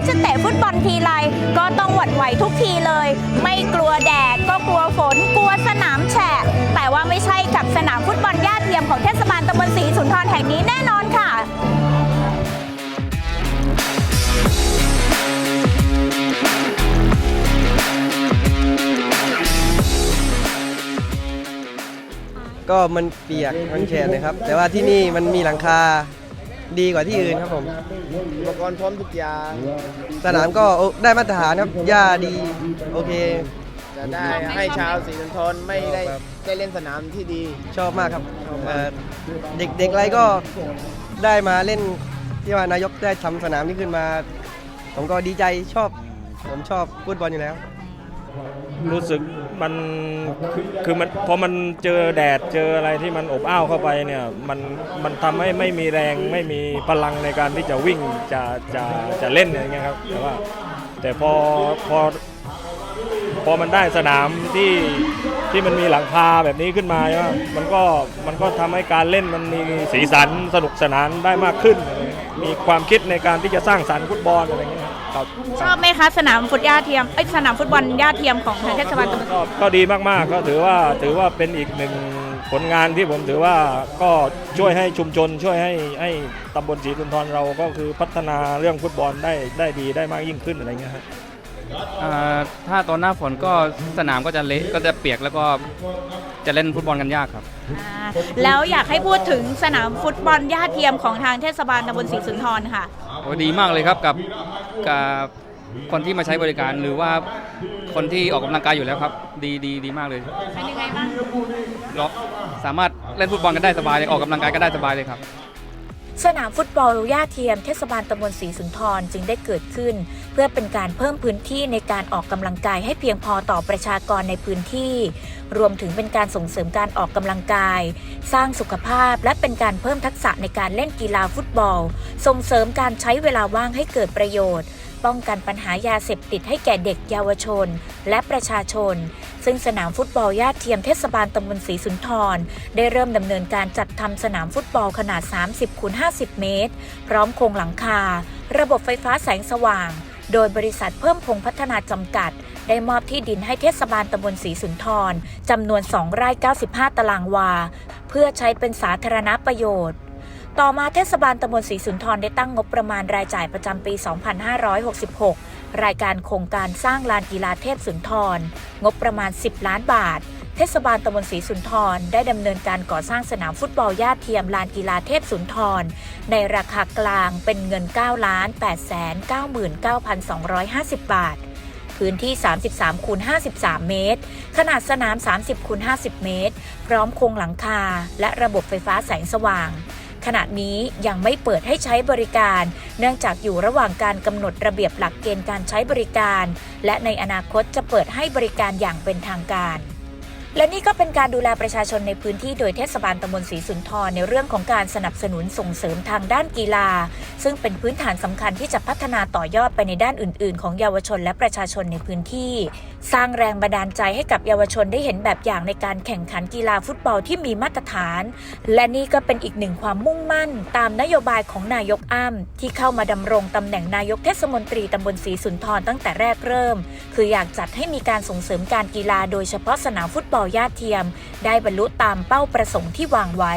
ดจะเตะฟุตบอลทีไรก็ต้องหวั่นไหวทุกทีเลย ไม่กลัวแดดก็กลัวฝนกลัวสนามแฉะแต่ว่าไม่ใช่กับสนามฟุตบอลย่าเทียมของเทศบาลตำบลศรีสุนทรแห่งนี้แน่นอนค่ะก็มันเปียกมันแฉะนะครับ แต่ว่าที่นี่มันมีหลังคา ดีกว่าที่อื่นครับผม อุปกรณ์พร้อมทุกอย่างสนามก็โอได้มาตรฐานครับหญ้าดี โอเค จะได้ให้ชาวศรีสุนทรไม่ได้ได้เล่นสนามที่ดี ชอบมากครับเอ่อเด็กเด็กอะไรก็ได้มาเล่นที่ว่านายกได้ทำสนามนี้ขึ้นมา ผมก็ดีใจชอบ ผมชอบฟุตบอลอยู่แล้ว รู้สึกมันคือมันพอมันเจอแดดเจออะไรที่มันอบอ้าวเข้าไปเนี่ยมันมันทำให้ไม่มีแรงไม่มีพลังในการที่จะวิ่งจะจะจะเล่นอย่างเงี้ยครับแต่ว่าแต่พอพอพอมันได้สนามที่ที่มันมีหลังคาแบบนี้ขึ้นมามันก็มันก็ทำให้การเล่นมันมีสีสันสนุกสนานได้มากขึ้น มีความคิดในการที่จะสร้างสรรค์ฟุตบอลอะไรเงี้ย ครับชอบไหมคะสนามฟุตย่าเทียมเอ้ยสนามฟุตบอลย่าเทียมของทางเทศบาลตำบลก็ก็ดีมากๆก็ถือว่าถือว่าเป็นอีกหนึ่งผลงานที่ผมถือว่าก็ช่วยให้ชุมชน ช่วยให้ให้ตำบลศรีสุนทรเราก็คือพัฒนาเรื่องฟุตบอลได้ได้ดีได้มากยิ่งขึ้นอะไรเงี้ยครับ อ่าถ้าตอนหน้าฝนก็สนามก็จะเละก็จะเปียกแล้วก็จะเล่นฟุตบอลกันยากครับ อ่าแล้วอยากให้พูดถึงสนามฟุตบอลย่าเทียมของทางเทศบาลตำบลศรีสุนทรค่ะ โอ้ดีมากเลยครับกับกับคนที่มาใช้บริการหรือว่าคนที่ออกกำลังกายอยู่แล้วครับ ดีดีดีมากเลยเป็นยังไงบ้าง เราสามารถเล่นฟุตบอลกันได้สบายเลยออกกำลังกายก็ได้สบายเลยครับ สนามฟุตบอลย่าเทียมเทศบาลตำบลศรีสุนทรจึงได้เกิดขึ้น เพื่อเป็นการเพิ่มพื้นที่ในการออกกำลังกายให้เพียงพอต่อประชากรในพื้นที่ รวมถึงเป็นการส่งเสริมการออกกำลังกาย สร้างสุขภาพและเป็นการเพิ่มทักษะในการเล่นกีฬาฟุตบอล ส่งเสริมการใช้เวลาว่างให้เกิดประโยชน์ ป้องกันปัญหายาเสพติดให้แก่เด็กเยาวชน และประชาชน ซึ่งสนามฟุตบอลย่าเทียมเทศบาลตำบลศรีสุนทร ได้เริ่มดำเนินการจัดทำสนามฟุตบอลขนาด 30คูณ50 เมตร พร้อมโครงหลังคา ระบบไฟฟ้าแสงสว่าง โดยบริษัทเพิ่มพงพัฒนาจำกัด ได้มอบที่ดินให้เทศบาลตำบลศรีสุนทรจำนวน 2 ไร่ 95 ตารางวา เพื่อใช้เป็นสาธารณประโยชน์ต่อมาเทศบาลตำบลศรีสุนทรได้ตั้งงบประมาณรายจ่ายประจำปี 2566 รายการโครงการสร้างลานกีฬาเทพสุนทร งบประมาณ 10 ล้านบาท เทศบาลตำบลศรีสุนทร ได้ดำเนินการก่อสร้างสนามฟุตบอลย่าเทียมลานกีฬาเทพสุนทร ในราคากลางเป็นเงิน 9 ล้าน8แสน99,250 บาท พื้นที่ 33คูณ53 เมตร ขนาดสนาม 30คูณ50 เมตร พร้อมโครงหลังคา และระบบไฟฟ้าแสงสว่าง ขณะนี้ยังไม่เปิดให้ใช้บริการ เนื่องจากอยู่ระหว่างการกำหนดระเบียบหลักเกณฑ์การใช้บริการ และในอนาคตจะเปิดให้บริการอย่างเป็นทางการ และนี่ก็เป็นการดูแลประชาชนในพื้นที่โดยเทศบาลตำบลศรีสุนทรในเรื่องของการสนับสนุนส่งเสริมทางด้านกีฬา ซึ่งเป็นพื้นฐานสำคัญที่จะพัฒนาต่อยอดไปในด้านอื่น ๆ ของเยาวชนและประชาชนในพื้นที่ สร้างแรงบันดาลใจให้กับเยาวชนได้เห็นแบบอย่างในการแข่งขันกีฬาฟุตบอลที่มีมาตรฐาน และนี่ก็เป็นอีกหนึ่งความมุ่งมั่น ตามนโยบายของนายกอ้ำที่เข้ามาดำรงตำแหน่งนายกเทศมนตรีตำบลศรีสุนทรตั้งแต่แรกเริ่ม คืออยากจัดให้มีการส่งเสริมการกีฬาโดยเฉพาะสนามฟุตบอลย่าเทียม ได้บรรลุตามเป้าประสงค์ที่วางไว้